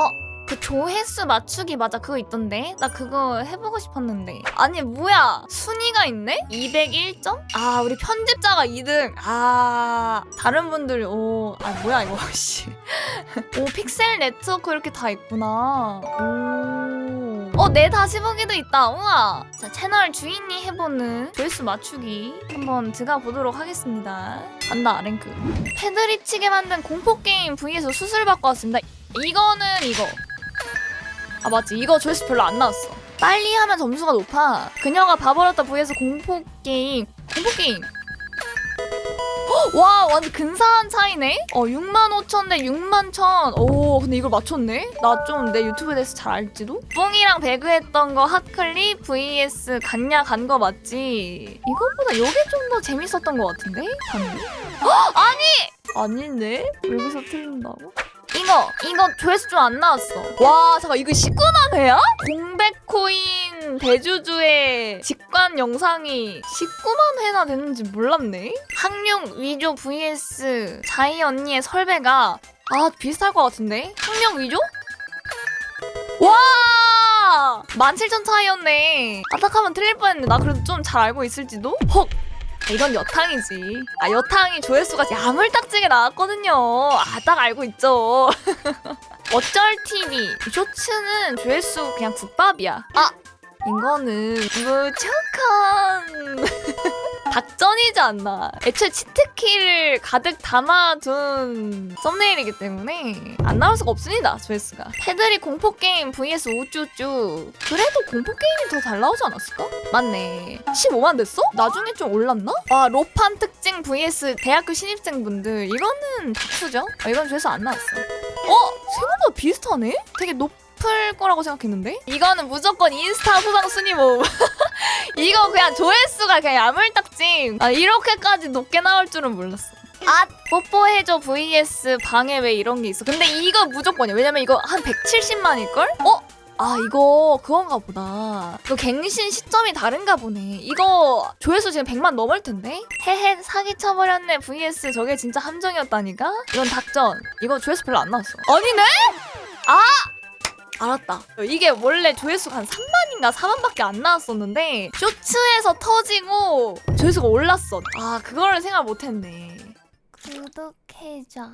어, 그 조회수 맞추기 맞아. 그거 있던데? 나 그거 해보고 싶었는데. 아니 뭐야? 순위가 있네? 201점? 아 우리 편집자가 2등. 아 다른 분들이 오아 뭐야 이거 씨. 오 픽셀 네트워크 이렇게 다 있구나. 오 어 내 다시 보기도 있다. 우와. 자 채널 주인이 해보는 조회수 맞추기 한번 들어가 보도록 하겠습니다. 간다 랭크. 패드립 치게 만든 공포게임 vs 수술 받고 왔습니다 이거는 이거. 아 맞지. 이거 조회수 별로 안 나왔어. 빨리 하면 점수가 높아. 그녀가 봐버렸다 vs 공포 게임. 공포 게임. 헉, 와 완전 근사한 차이네? 어 6만 5천 대 6만 천오 근데 이걸 맞췄네? 나 좀 내 유튜브에 대해서 잘 알지도? 뽕이랑 배그 했던 거 핫클립 vs 간냐 간 거 맞지? 이거보다 이게 좀 더 재밌었던 것 같은데? 헉, 아니! 아닌데? 여기서 틀린다고 이거 이거 조회수 좀 안 나왔어. 와 잠깐 이거 19만 회야? 공백코인 대주주의 직관 영상이 19만 회나 됐는지 몰랐네. 학령 위조 vs 자이 언니의 설배가 아 비슷할 것 같은데? 학령 위조? 와! 17,000 차이였네. 아딱하면 틀릴 뻔했는데 나 그래도 좀 잘 알고 있을지도? 헉! 이건 여탕이지. 아 여탕이 조회수가 야물딱지게 나왔거든요. 아 딱 알고 있죠. 어쩔 TV 쇼츠는 조회수 그냥 국밥이야. 아 이거는 무척한 닭전이지 않나. 애초에 치트키를 가득 담아둔 썸네일이기 때문에 안 나올 수가 없습니다. 조회수가. 패들이 공포 게임 vs 우쭈쭈. 그래도 공포 게임이 더 잘 나오지 않았을까? 맞네. 15만 됐어? 나중에 좀 올랐나? 아 로판 특징 vs 대학교 신입생분들 이거는 다투죠? 아, 이건 조회수 안 나왔어. 어? 생각보다 비슷하네? 되게 높 을 거라고 생각했는데? 이거는 무조건 인스타 후방 순위 모음. 이거 그냥 조회수가 그냥 야물딱지. 아, 이렇게까지 높게 나올 줄은 몰랐어. 아, 뽀뽀해줘 vs 방해 왜 이런 게 있어. 근데 이거 무조건이야. 왜냐면 이거 한 170만일걸? 어? 아 이거 그건가 보다. 이거 갱신 시점이 다른가 보네. 이거 조회수 지금 100만 넘을 텐데? 헤헤 사기 쳐버렸네 vs 저게 진짜 함정이었다니까? 이건 닭전. 이거 조회수 별로 안 나왔어. 아니네? 아! 알았다. 이게 원래 조회수가 한 3만인가 4만밖에 안 나왔었는데 쇼츠에서 터지고 조회수가 올랐어. 아 그거를 생각 못했네. 구독해줘.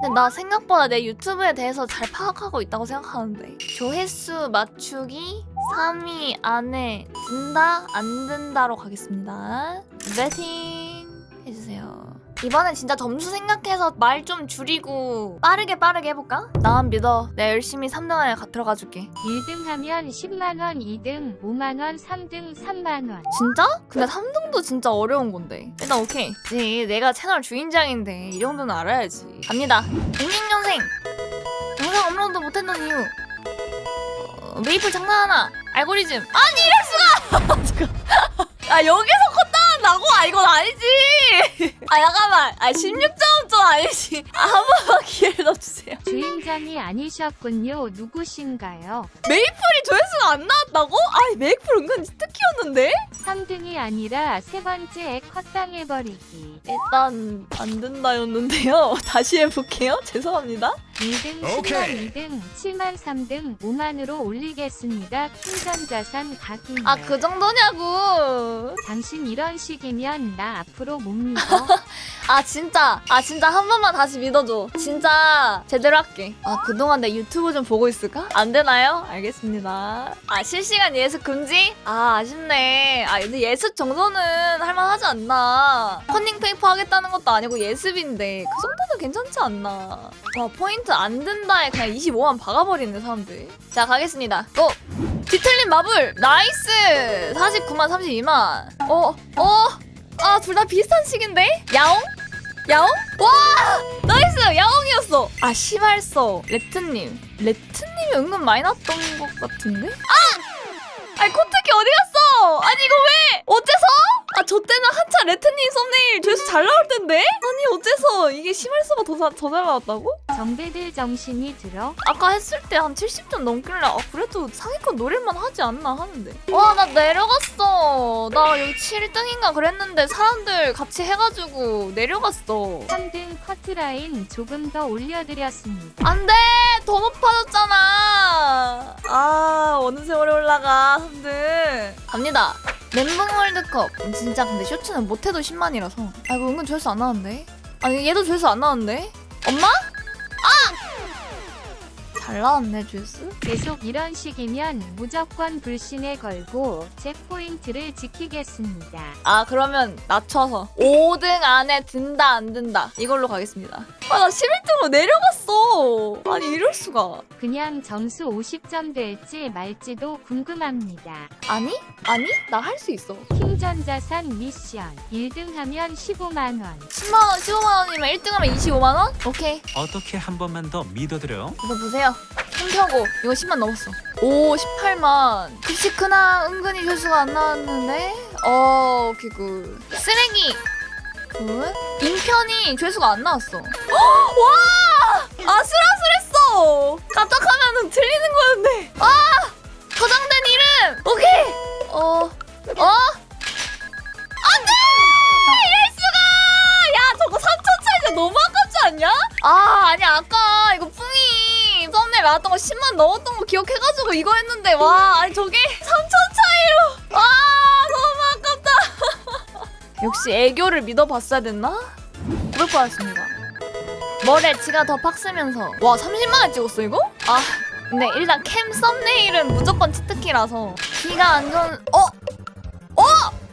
근데 나 생각보다 내 유튜브에 대해서 잘 파악하고 있다고 생각하는데 조회수 맞추기 3위 안에 든다 안 든다로 가겠습니다. 배팅 해주세요. 이번엔 진짜 점수 생각해서 말 좀 줄이고 빠르게 빠르게 해볼까? 나만 믿어. 내가 열심히 3등 안에 가- 들어가 줄게. 1등 하면 10만원, 2등 5만원, 3등 3만원. 진짜? 근데 3등도 진짜 어려운 건데. 일단 오케이. 그치, 내가 채널 주인장인데 이 정도는 알아야지. 갑니다. 06년생. 영상 업로드 못했던 이유. 어, 메이플 장난하나. 알고리즘. 아니 이럴 수가. 잠깐. 아 여기서 컸다 한다고? 아 이건 아니지. 아 잠깐만. 아 16점 좀 아니지. 아, 한 번만 기회를 넣어주세요. 주인장이 아니셨군요. 누구신가요? 메이플이 조회수가 안 나왔다고? 아니 메이플 은근 특기였는데? 3등이 아니라 세 번째 컷당해버리기. 일단 안 된다였는데요. 다시 해볼게요. 죄송합니다. 2등 10만, 오케이. 2등 7만, 3등 5만으로 올리겠습니다. 충전자산 각입니다. 아그 정도냐고. 당신 이런 식이면 나 앞으로 못 믿어. 아 진짜 아 진짜 한 번만 다시 믿어줘. 진짜 제대로 할게. 아 그동안 내 유튜브 좀 보고 있을까? 안 되나요? 알겠습니다. 아 실시간 예습 금지? 아 아쉽네. 아 근데 예습 정도는 할만하지 않나. 컨닝 페이퍼 하겠다는 것도 아니고 예습인데 그 정도는 괜찮지 않나. 와 포인트 안 든다에 그냥 25만 박아버리네 사람들. 자 가겠습니다. 고! 뒤틀린 마블 나이스 49만 32만 어? 어? 아 둘 다 비슷한 식인데? 야옹? 야옹? 와 나이스 야옹이었어 아 시발서 레트님 레트님이 은근 많이 났던 것 같은데? 아! 아니 코트키 어디 갔어? 아니 이거 왜? 어째서? 아 저 때는 한참 레트님 썸네일 조회수 잘 나올 텐데? 아니 어째서 이게 심할수가 더잘 나왔다고? 정배들 정신이 들어 아까 했을 때 한 70점 넘길래 아 그래도 상위권 노릴만 하지 않나 하는데 와 나 내려갔어 나 여기 7등인가 그랬는데 사람들 같이 해가지고 내려갔어 3등 커트라인 조금 더 올려드렸습니다. 안돼 더 높아졌잖아. 아 어느 세월에 올라가 한들. 갑니다. 멘붕 월드컵. 진짜 근데 쇼츠는 못해도 10만이라서. 아이고 은근 조회수 안 나왔는데? 아니 얘도 조회수 안 나왔는데? 엄마? 아! 잘 나왔네 조회수. 계속 이런 식이면 무조건 불신에 걸고 제 포인트를 지키겠습니다. 아 그러면 낮춰서. 5등 안에 든다 안 든다. 이걸로 가겠습니다. 아 나 11등으로 내려갔어 아니 이럴 수가. 그냥 점수 50점 될지 말지도 궁금합니다. 아니? 아니? 나 할 수 있어. 킹전자산 미션. 1등 하면 15만원. 10만원 15만원이면 1등하면 25만원? 오케이. 어떻게 한 번만 더 믿어드려? 이거 보세요. 힘펴고. 이거 10만 넘었어. 오 18만. 급식 크나 은근히 조수가 안 나왔는데? 어 오케이 굿. 쓰레기. 굿. 인편이 조회수가 안 나왔어. 헉, 와 아슬아슬했어. 깜짝하면은 틀리는 거였는데 아 저장된 이름. 오케이. 어 어? 안돼! 이럴 수가! 야 저거 3천 차이 진짜 너무 아깝지 않냐? 아 아니 아까 이거 뿡이 썸네일 나왔던 거 10만 넘었던 거 기억해가지고 이거 했는데 와 아니 저게 3천 차이로. 와 너무 아깝다. 역시 애교를 믿어봤어야 됐나? 900받았습니다 머리에 지가 더 팍쓰면서 와 30만원 찍었어 이거? 아 근데 일단 캠 썸네일은 무조건 치트키라서 키가 안 좋은 어? 어?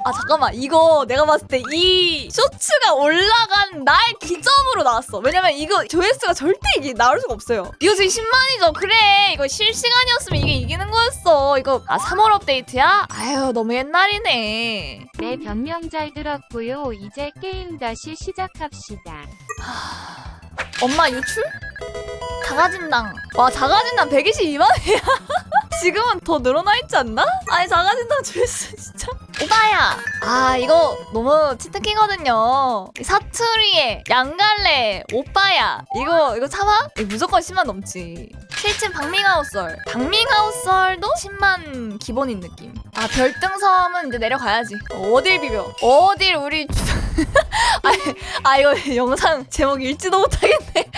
아 잠깐만 이거 내가 봤을 때 이 쇼츠가 올라간 날 기점으로 나왔어 왜냐면 이거 조회수가 절대 이게 나올 수가 없어요 이거 지금 10만이죠 그래 이거 실시간이었으면 이게 이기는 거였어 이거 아 3월 업데이트야? 아유 너무 옛날이네 내 변명 잘 들었고요. 이제 게임 다시 시작합시다. 엄마 유출? 자가진당 와 자가진당 122만이야? 지금은 더 늘어나 있지 않나? 아니 자가진당 조회수 진짜? 오빠야! 아 이거 너무 치트키거든요. 이 사투리에 양갈래 오빠야. 이거 이거 참아? 이거 무조건 10만 넘지. 7층 박밍하우썰 박밍하우썰도 10만 기본인 느낌. 아 별등섬은 이제 내려가야지. 어딜 비벼? 어딜 우리 아니, 아 이거 영상 제목 읽지도 못하겠네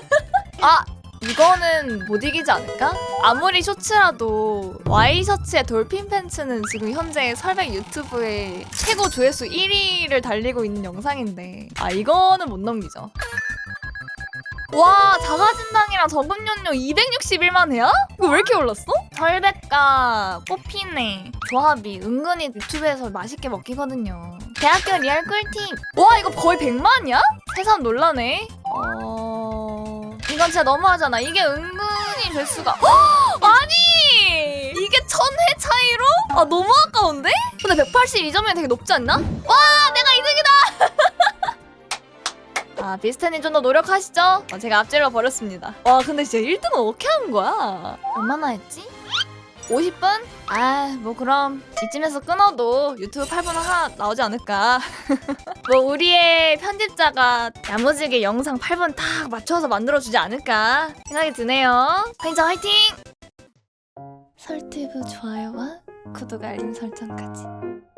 아 이거는 못 이기지 않을까? 아무리 쇼츠라도 와이셔츠의 돌핀 팬츠는 지금 현재 설백 유튜브에 최고 조회수 1위를 달리고 있는 영상인데 아 이거는 못 넘기죠 와 자가진당이랑 저금연료 261만 회야? 이거 왜 이렇게 올랐어? 설백과 뽑히네 조합이 은근히 유튜브에서 맛있게 먹히거든요 대학교 리얼 꿀팁 와 이거 거의 100만이야? 세상 놀라네 어... 이건 진짜 너무하잖아 이게 은근히 조회수가 헉! 아니 이게 천 회 차이로? 아 너무 아까운데? 근데 182점이면 되게 높지 않나? 와 내가 2등이다 아 비스트님 좀 더 노력하시죠 어, 제가 앞질러 버렸습니다 와 근데 진짜 1등은 어떻게 한 거야? 얼마나 했지? 50분? 아, 뭐 그럼 이쯤에서 끊어도 유튜브 8분 하나 나오지 않을까. 뭐 우리의 편집자가 야무지게 영상 8분 딱 맞춰서 만들어주지 않을까 생각이 드네요. 편집자 화이팅! 설티브 좋아요와 구독 알림 설정까지.